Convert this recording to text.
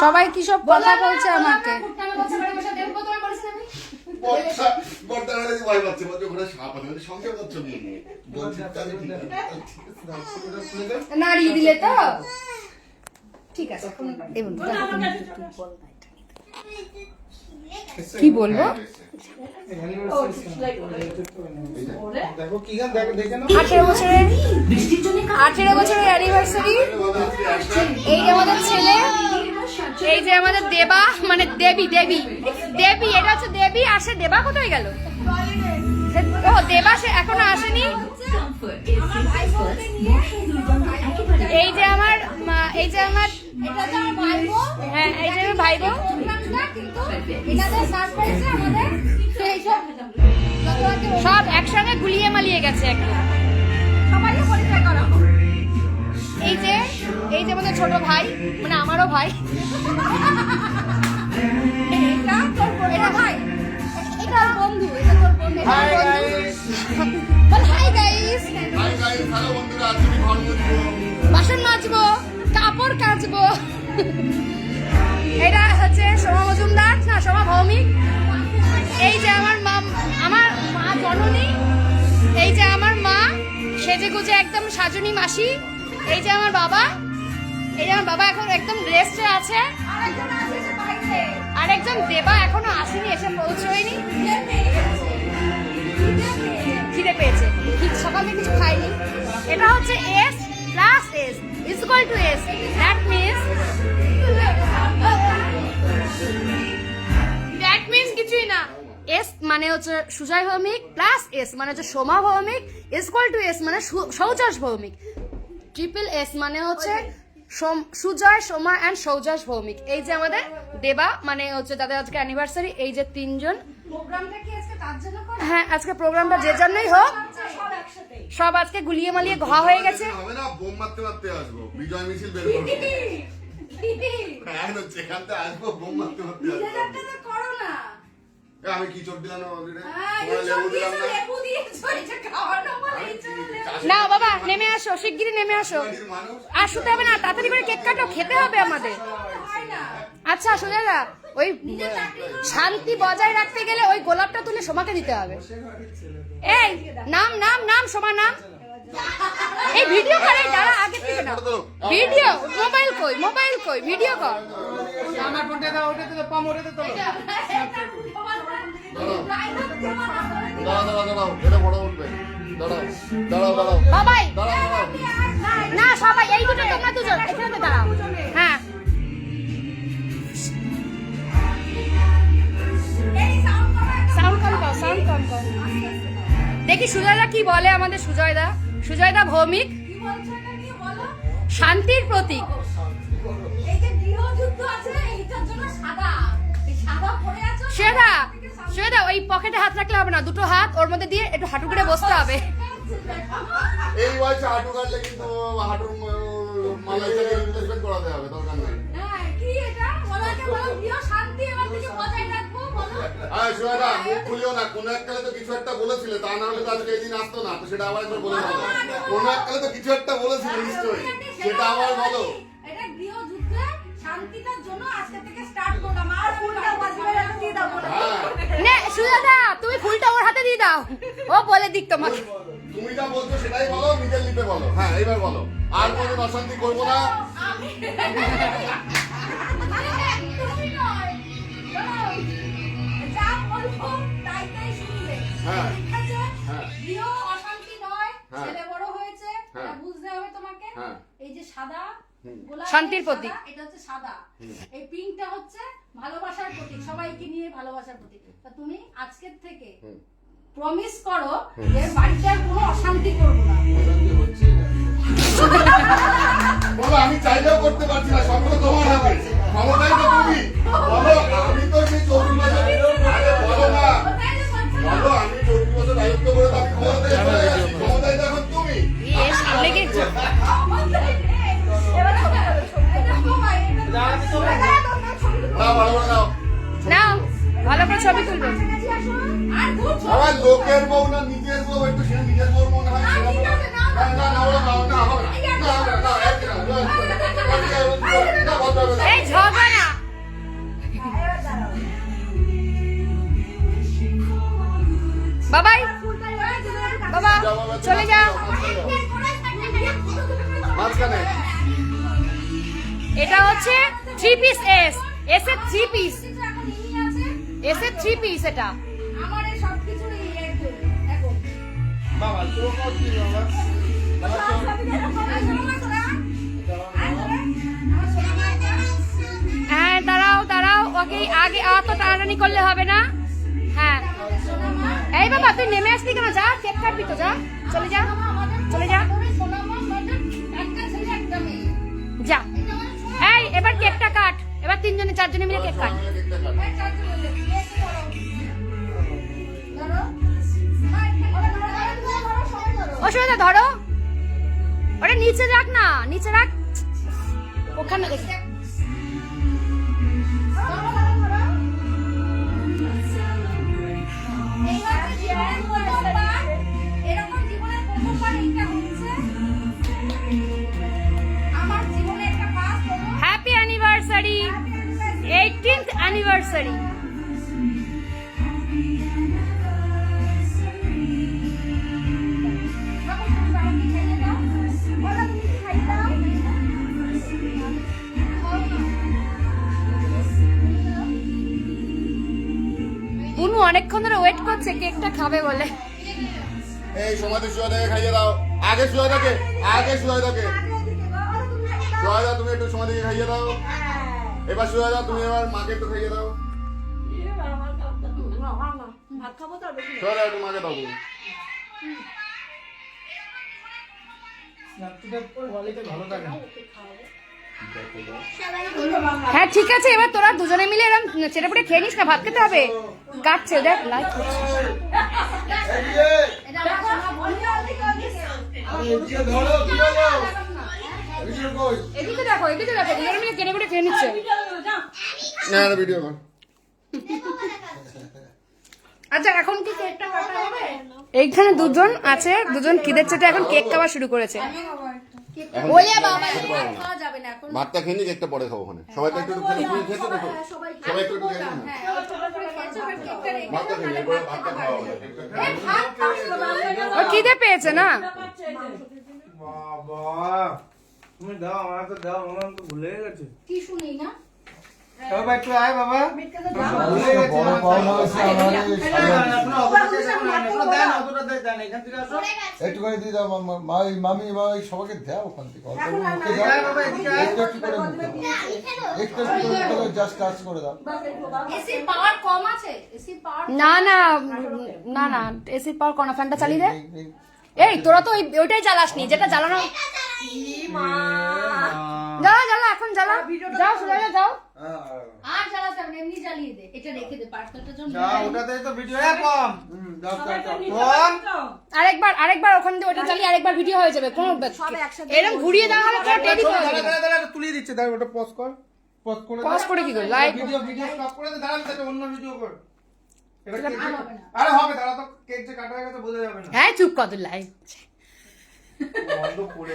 সবাই কি সব কথা বলছে আমাকে? দিলে তো? ঠিক আছে কি বলব? আঠেরো বছরে আঠেরো বছরের অ্যানিভার্সারি এই যে আমাদের ছেলে এই যে আমাদের দেবা মানে দেবী দেবী। দেবী এটা হচ্ছে দেবী আর সে দেবা কোথায় গেল? ও দেবা সে এখনও আসেনি। এই যে আমার এই যে আমার হ্যাঁ এই যে আমার ভাই বোন সব একসঙ্গে গুলিয়ে মালিয়ে গেছে একদম এই যে এই যে আমাদের ছোট ভাই মানে আমারও ভাই। এটা তোর এটা ভাই। এটা বন্ধু এটা তোর বন্ধু। এটা Hi, বল hi guys Hi, guys. Hello, বন্ধুরা আজকে ঘর মুছবো। বাসন মাজবো কাপড় কাচবো। সোমা মজুমদার না সোমা ভৌমিক এই যে আমার মা আমার মা জননী, এই যে আমার মা সেজে গুজে একদম সাজনী মাসি, এই যে আমার বাবা, এই যে আমার বাবা এখন একদম রেস্টে আছে। আর একজন দেবা এখনও আসেনি, এসে পৌঁছয়নি। খিদে পেয়েছে। সকালে কিছু খাইনি এটা হচ্ছে S plus S is equal to S that means that means কিছুই না। এস মানে হচ্ছে সুজয় ভৌমিক প্লাস এস মানে হচ্ছে Soma Bhowmik is equal to S মানে সু- ভৌমিক ট্রিপল এস মানে হচ্ছে সোম- সুজয় সোমা অ্যান্ড সৌযশ ভৌমিক এই যে আমাদের দেবা মানে হচ্ছে তাদের আজকে অ্যানিভার্সারি এই যে তিনজন। হ্যাঁ আজকে প্রোগ্রামটা যে জন্যই হোক। সব আজকে গুলিয়ে মালিয়ে ঘা হয়ে গেছে। হবে না বোম মারতে মারতে আসব। বিজয় মিছিল আমি কি চোট দিলাম না না বাবা নেমে আসো শিগগিরই নেমে আসো। শুতে হবে না তাড়াতাড়ি করে কেক কাটো খেতে হবে আমাদের। আচ্ছা সোজাদা ওই শান্তি বজায় রাখতে গেলে ওই গোলাপটা তুলে সোমাকে দিতে হবে। এই নাম নাম নাম সোমা নাম। এই ভিডিও করে যারা আগে থেকে না ভিডিও মোবাইল কই মোবাইল কই ভিডিও কর। আমার ফোনটা দাও ওটাতে তো পাম ওটাতে তো দাঁড়াও দাঁড়াও দাঁড়াও এটা বড় উঠবে। দাঁড়াও দাঁড়াও দাঁড়াও। বাবাই। না সবাই এই দুটো তোমরা দুজন এখানে দাঁড়াও। হ্যাঁ। সাউন্ড কম কর সাউন্ড কম দেখি সুজয়দা কি বলে আমাদের সুজয়দা। সুজয়দা ভৌমিক। শান্তির প্রতীক। সেটা ওই পকেটে হাত রাখলে হবে না দুটো হাত ওর মধ্যে দিয়ে একটু হাঁটু করে বসতে হবে। এই বয়সে হাঁটু কাটলে কিন্তু হাঁটুর মালাই করাতে হবে দরকার নেই। আরে সুয়েদা মুখ খুলিও না কোনো এককালে তো কিছু একটা বলেছিলে তা না হলে তো আজকে এই দিন আসতো না তো সেটা আবার একবার বলে দাও। কোনো এককালে তো কিছু একটা বলেছিলে নিশ্চয়ই। সেটা আবার বলো। এটা গৃহযুদ্ধে শান্তিটার জন্য আজকে থেকে স্টার্ট করলাম। আর ফুলটা বাজবে দিয়ে দাও হ্যাঁ। সুজাদা তুমি ফুলটা ওর হাতে দিয়ে দাও। ও বলে দিক তোমাকে। তুমি যা বলছো সেটাই বলো নিজের লিপে বলো। হ্যাঁ এইবার বলো। আর কোনো অশান্তি করব না। সাদা শান্তির প্রতীক। এটা হচ্ছে সাদা। এই পিঙ্কটা হচ্ছে ভালোবাসার প্রতীক সবাইকে নিয়ে ভালোবাসার প্রতীক। তা তুমি আজকের থেকে প্রমিস করো যে বাড়িতে আর কোনো অশান্তি করব না। বলো আমি চাইলেও করতে পারছি না সবগুলো তোমার হাতে। ক্ষমতাই তো তুমি। বলো আমি তো সেই ছবি লোকের বউ না নিজের বউ একটু সে নিজের বউ মনে হয় না না না না না এটা হচ্ছে থ্রি পিস এস এস এর three piece S three piece এটা। আমার এই সব কিছু এখন বাবা কি হ্যাঁ দাঁড়াও দাঁড়াও ওকে আগে অত টানাটানি করলে হবে না। হ্যাঁ। এই বাবা তুই নেমে আসলি কেন? যা কেক কাটবি তো যা। চলে যা চলে যা। যা। এই এবার কেকটা কাট। এবার তিনজনে চারজনে মিলে কেক কাট। ধরো। ওটা নিচে রাখ না নিচে রাখ। ওখানে এইটা হ্যাপি অ্যানিভার্সারি এইটিন্থ অ্যানিভার্সারি। বুনু অনেকক্ষণ ধরে ওয়েট করছে কেকটা খাবে বলে। এই সমাধি সুয়াদাকে খাইয়ে দাও। আগে সুয়াদাকে আগে সুয়াদাকে। সুয়াদা তুমি একটু সমাধিকে খাইয়ে দাও। এবার সুয়াদা তুমি এবার মাকে একটু খাইয়ে দাও। হ্যাঁ ঠিক আছে এবার তোরা দুজনে মিলে এরকম চেটেপুটে খেয়ে নিস না ভাত খেতে হবে। কাটছে দেখ লাইক এদিকে দেখো এদিকে দেখো দুজনে মিলে কেটে কুটে খেয়ে নিচ্ছে। না না ভিডিও কর আচ্ছা এখন কি কেকটা কাটা হবে? এইখানে দুজন আছে দুজন খিদের চেটে এখন কেক খাওয়া শুরু করেছে। এখন ওলে বাবা খেতে পারব না। খাওয়া যাবে না এখন ভাতটা খেয়ে নিক একটা পরে খাব ওখানে। সবাই তো একটু একটু খেয়ে খেতে দেখো সবাই সবাই একটু একটু খেয়ে নিন না। হ্যাঁ ওই ছোট করে খেয়েছো, এবার কেকটা রেখে ভাতটা খেয়ে নিই, ভাতটা খাওয়া হবে। কেকটা খেয়ে নিই। ভাত খাও, ও খিদে পেয়েছে না? বাবা। তুমি দাও আমার তো দাও আমার তো ভুলে গেছে। কি শুনি না? বাবা একটু আয় বাবা। ভুলে গেছে বড় পাওনা হয়েছে আমার এই একটুখানি দিয়ে দাও মামা মামি বা সবাইকে দাও ওখান থেকে। অল্প একটু মুখে দাও। একটু একটু করে একটু একটু করে জাস্ট টাচ করে দাও। এসির পাওয়ার কম আছে এসির পাওয়ার না না না না এসির পাওয়ার কনা ফ্যানটা চালিয়ে দে। এই, তোরা তো ওই- ওইটাই জ্বালাসনি যেটা জ্বালানো জ্বালা জ্বালা এখন জ্বালা। যাও সোজা যাও। আর জ্বালাতে হবে এমনি জ্বালিয়ে দে এটা রেখে দে পার্সেলটার জন্য। যা তো ভিডিও কম হুম, দাও, দাও, দাও। কম আরেকবার আরেকবার ওখান দিয়ে ওটা চালিয়ে আরেকবার ভিডিও হয়ে যাবে কোনো এরকম ঘুরিয়ে দেওয়া হবে কোনো টেডি দিচ্ছে। দাঁড়া ওটা পজ কর। পজ করে Pause করে কি করবি? Live- ভিডিও ভিডিও স্টপ করে দাঁড়া অন্য ভিডিও কর এটা এটা কেক আর আরে হবে দাঁড়া তো কেক যে কাটা হয়ে গেছে বোঝা যাবে না। হ্যাঁ চুপ কত করে